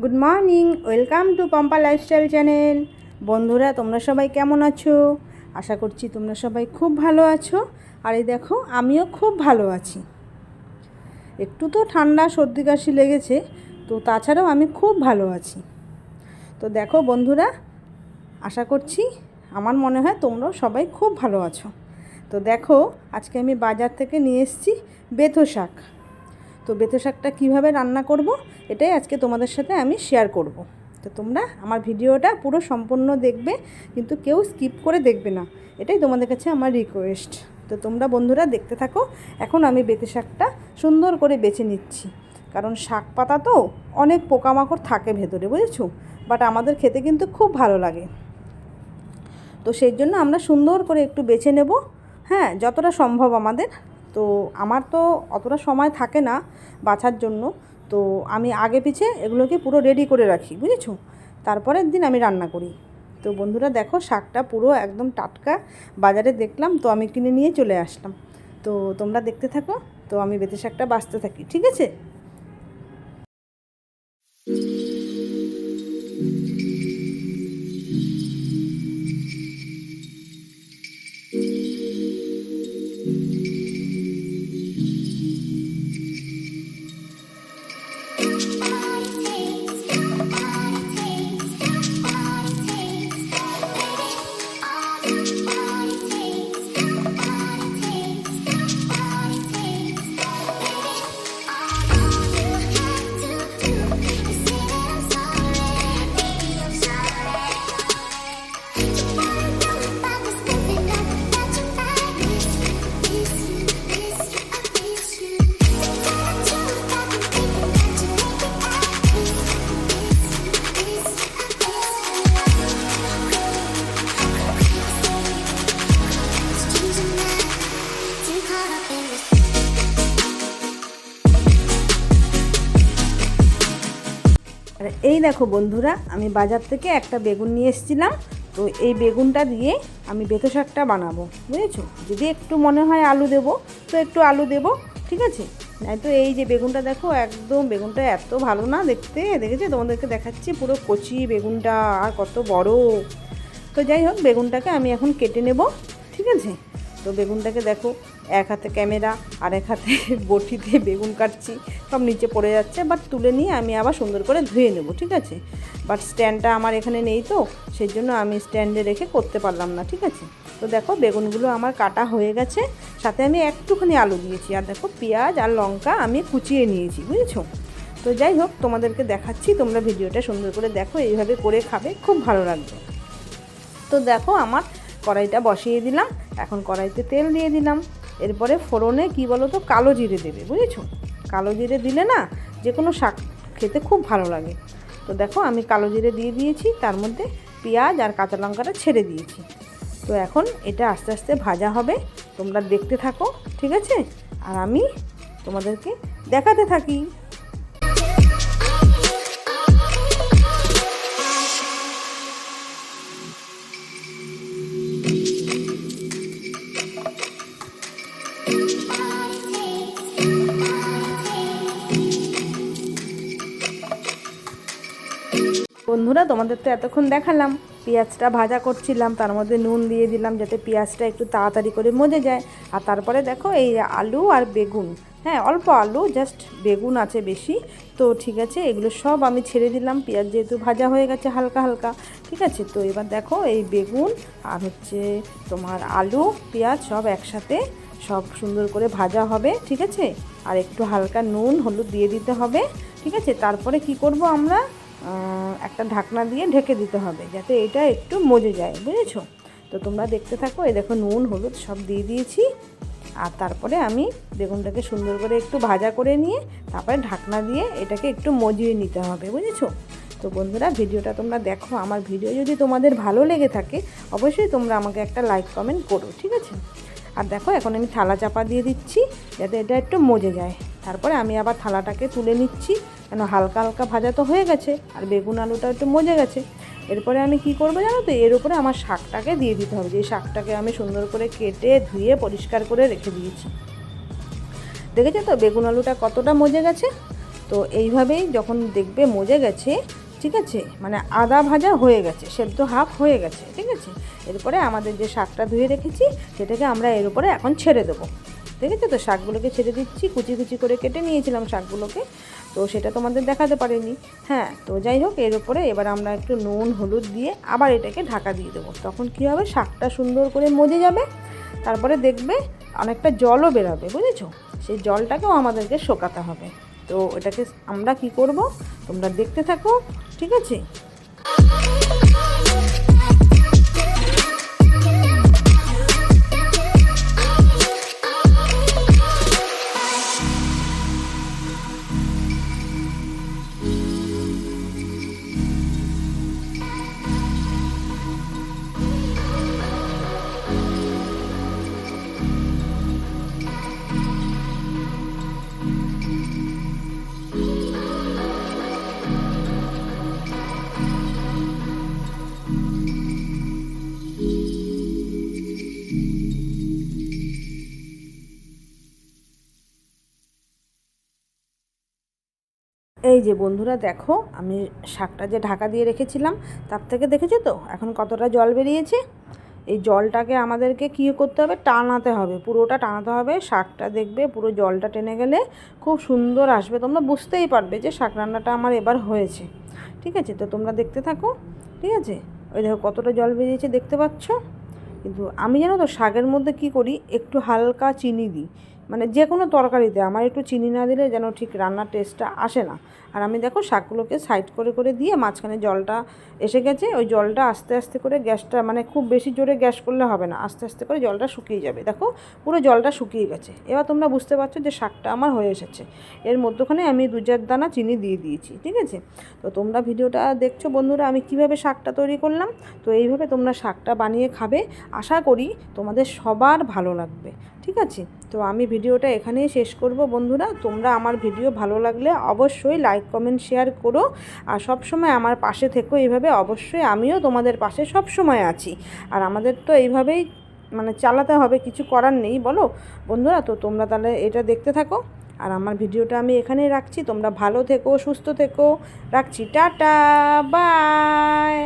Good morning, welcome to Pampa lifestyle channel. বন্ধুরা, তোমরা সবাই কেমন আছো? আশা করছি তোমরা সবাই খুব ভালো আছো। আর এই দেখো, আমিও খুব ভালো আছি। একটু তো ঠান্ডা, সর্দি, কাশি লেগেছে, তো তাছাড়াও আমি খুব ভালো আছি। তো দেখো বন্ধুরা, আশা করছি আমার মনে হয় তোমরাও সবাই খুব ভালো আছো। তো দেখো, আজকে আমি বাজার থেকে নিয়ে এসেছি বেথো শাক। তো বেথো শাকটা কীভাবে রান্না করব, এটাই আজকে তোমাদের সাথে আমি শেয়ার করব। তো তোমরা আমার ভিডিওটা পুরো সম্পূর্ণ দেখবে, কিন্তু কেউ স্কিপ করে দেখবে না। এটাই তোমাদের কাছে আমার রিকোয়েস্ট তো তোমরা বন্ধুরা দেখতে থাকো, এখন আমি বেতে শাকটা সুন্দর করে বেছে নিচ্ছি। কারণ শাক পাতা তো অনেক পোকামাকড় থাকে ভেতরে, বুঝেছ? বাট আমাদের খেতে কিন্তু খুব ভালো লাগে। তো সেই জন্য আমরা সুন্দর করে একটু বেছে নেব। হ্যাঁ যতটা সম্ভব আমাদের। তো আমার তো অতটা সময় থাকে না বাছার জন্য। তো আমি আগে পিছে এগুলোকে পুরো রেডি করে রাখি, বুঝেছ? তারপরের দিন আমি রান্না করি। তো বন্ধুরা দেখো, শাকটা পুরো একদম টাটকা। বাজারে দেখলাম, তো আমি কিনে নিয়ে চলে আসলাম। তো তোমরা দেখতে থাকো, তো আমি বেতে শাকটা বাঁচতে থাকি, ঠিক আছে? এই দেখো বন্ধুরা, আমি বাজার থেকে একটা বেগুন নিয়ে এসেছিলাম। তো এই বেগুনটা দিয়ে আমি বেতো শাকটা বানাবো, বুঝেছ? যদি একটু মনে হয় আলু দেবো, তো একটু আলু দেবো, ঠিক আছে? তো এই যে বেগুনটা দেখো, একদম বেগুনটা এত ভালো না দেখতে, দেখেছ? তোমাদেরকে দেখাচ্ছি পুরো কচি বেগুনটা, আর কত বড়। তো যাই হোক, বেগুনটাকে আমি এখন কেটে নেব, ঠিক আছে? তো বেগুনটাকে দেখো এক হাতে ক্যামেরা আর এক হাতে বটিতে বেগুন কাটছি, সব নিচে পড়ে যাচ্ছে বাট তুলে নিয়ে আমি আবার সুন্দর করে ধুয়ে নেব, ঠিক আছে? বাট স্ট্যান্ডটা আমার এখানে নেই তো, সেই জন্য আমি স্ট্যান্ডে রেখে করতে পারলাম না, ঠিক আছে? তো দেখো, বেগুনগুলো আমার কাটা হয়ে গেছে, সাথে আমি একটুখানি আলু দিয়েছি, আর দেখো পেঁয়াজ আর লঙ্কা আমি কুচিয়ে নিয়েছি, বুঝেছ? তো যাই হোক, তোমাদেরকে দেখাচ্ছি, তোমরা ভিডিওটা সুন্দর করে দেখো, এইভাবে করে খাবে, খুব ভালো লাগবে। তো দেখো, আমার কড়াইটা বসিয়ে দিলাম, এখন কড়াইতে তেল দিয়ে দিলাম। এরপরে ফোড়নে কি বলো তো কালো জিরে দেবে, বুঝেছ? কালো জিরে দিলে না যে কোনো শাক খেতে খুব ভালো লাগে। তো দেখো, আমি কালো জিরে দিয়ে দিয়েছি, তার মধ্যে পেঁয়াজ আর কাঁচা লঙ্কাটা ছেড়ে দিয়েছি। তো এখন এটা আস্তে আস্তে ভাজা হবে, তোমরা দেখতে থাকো, ঠিক আছে? আর আমি তোমাদেরকে দেখাতে থাকি। বন্ধুরা, তোমাদের তো এতক্ষণ দেখালাম। পেঁয়াজটা ভাজা করছিলাম, তার মধ্যে নুন দিয়ে দিলাম যাতে পেঁয়াজটা একটু তাড়াতাড়ি করে মজে যায়। আর তারপরে দেখো, এই আলু আর বেগুন। হ্যাঁ অল্প আলু জাস্ট বেগুন আছে বেশি। তো ঠিক আছে, এগুলো সব আমি ছেড়ে দিলাম। পেঁয়াজ যেহেতু ভাজা হয়ে গেছে হালকা হালকা, ঠিক আছে? তো এবার দেখো, এই বেগুন আর হচ্ছে তোমার আলু, পেঁয়াজ সব একসাথে সব সুন্দর করে ভাজা হবে, ঠিক আছে? আর একটু হালকা নুন, হলুদ দিয়ে দিতে হবে, ঠিক আছে? তারপরে কি করব আমরা? একটা ঢাকনা দিয়ে ঢেকে দিতে হবে, যাতে এটা একটু মজে যায়, বুঝেছ? তো তোমরা দেখতে থাকো, এই দেখো নুন, হলুদ সব দিয়ে দিয়েছি। আর তারপরে আমি বেগুনটাকে সুন্দর করে একটু ভাজা করে নিয়ে তারপরে ঢাকনা দিয়ে এটাকে একটু মজিয়ে নিতে হবে, বুঝেছ? তো বন্ধুরা, ভিডিওটা তোমরা দেখো, আমার ভিডিও যদি তোমাদের ভালো লেগে থাকে, অবশ্যই তোমরা আমাকে একটা লাইক কমেন্ট করো, ঠিক আছে? আর দেখো, এখন আমি থালা চাপা দিয়ে দিচ্ছি, যাতে এটা একটু মজে যায়। তারপরে আমি আবার থালাটাকে তুলে নিচ্ছি। কেন হালকা হালকা ভাজা তো হয়ে গেছে, আর বেগুন আলুটা একটু মজে গেছে। এরপরে আমি কি করব জানো তো, এর উপরে আমার শাকটাকে দিয়ে দিতে হবে। যে শাকটাকে আমি সুন্দর করে কেটে, ধুয়ে, পরিষ্কার করে রেখে দিয়েছি। দেখেছ তো, বেগুন আলুটা কতটা মজে গেছে? তো এইভাবেই যখন দেখবে মজে গেছে, ঠিক আছে? মানে আদা ভাজা হয়ে গেছে, সেদ্ধ হাফ হয়ে গেছে, ঠিক আছে? এরপরে আমাদের যে শাকটা ধুয়ে রেখেছি, সেটাকে আমরা এর উপরে এখন ছেড়ে দেবো। আছে তো? শাকগুলোকে ছেড়ে দিচ্ছি, কুচি কুচি করে কেটে নিয়েছিলাম শাকগুলোকে। তো সেটা তোমাদের দেখাতে পারিনি। হ্যাঁ তো যাই হোক, এর উপরে এবার আমরা একটু নুন, হলুদ দিয়ে আবার এটাকে ঢাকা দিয়ে দেবো। তখন কী হবে? শাকটা সুন্দর করে মজে যাবে। তারপরে দেখবে অনেকটা জলও বেরোবে, বুঝেছ? সেই জলটাকেও আমাদেরকে শোকাতে হবে। তো এটাকে আমরা কি করব? তোমরা দেখতে থাকো, ঠিক আছে? এই যে বন্ধুরা দেখো, আমি শাকটা যে ঢাকা দিয়ে রেখেছিলাম, তার থেকে দেখেছ তো? এখন কতটা জল বেরিয়েছে? এই জলটাকে আমাদেরকে কী করতে হবে? টানাতে হবে। পুরোটা টানাতে হবে। শাকটা দেখবে, পুরো জলটা টেনে গেলে খুব সুন্দর আসবে। তোমরা বুঝতেই পারবে যে শাক রান্নাটা আমার এবার হয়েছে। ঠিক আছে? তো তোমরা দেখতে থাকো। ঠিক আছে? ওই দেখো কতটা জল বেরিয়েছে, দেখতে পাচ্ছ? কিন্তু আমি জানো তো, শাকের মধ্যে কি করি? একটু হালকা চিনি দিই। মানে যে কোনো তরকারিতে আমার একটু চিনি না দিলে যেন ঠিক রান্নার টেস্টটা আসে না। আর আমি দেখো শাকগুলোকে সাইড করে করে দিয়ে মাঝখানে জলটা এসে গেছে, ওই জলটা আস্তে আস্তে করে গ্যাসটা মানে খুব বেশি জোরে গ্যাস করলে হবে না, আস্তে আস্তে করে জলটা শুকিয়ে যাবে। দেখো পুরো জলটা শুকিয়ে গেছে। এবার তোমরা বুঝতে পারছ যে শাকটা আমার হয়ে এসেছে। এর মধ্যখানে আমি দু চার দানা চিনি দিয়ে দিয়েছি, ঠিক আছে? তো তোমরা ভিডিওটা দেখছ বন্ধুরা, আমি কীভাবে শাকটা তৈরি করলাম? তো এইভাবে তোমরা শাকটা বানিয়ে খাবে। আশা করি তোমাদের সবার ভালো লাগবে, ঠিক আছে? তো আমি ভিডিওটা এখানেই শেষ করব। বন্ধুরা, তোমরা আমার ভিডিও ভালো লাগলে অবশ্যই লাইক, কমেন্ট, শেয়ার করো। আর সব সময় আমার পাশে থেকো এইভাবে। অবশ্যই আমিও তোমাদের পাশে সব সময় আছি। আর আমাদের তো এইভাবেই মানে চালাতে হবে, কিছু করার নেই, বলো? বন্ধুরা, তো তোমরা তাহলে এটা দেখতে থাকো। আর আমার ভিডিওটা আমি এখানেই রাখছি। তোমরা ভালো থেকো, সুস্থ থেকো। রাখছি। Tata, bye!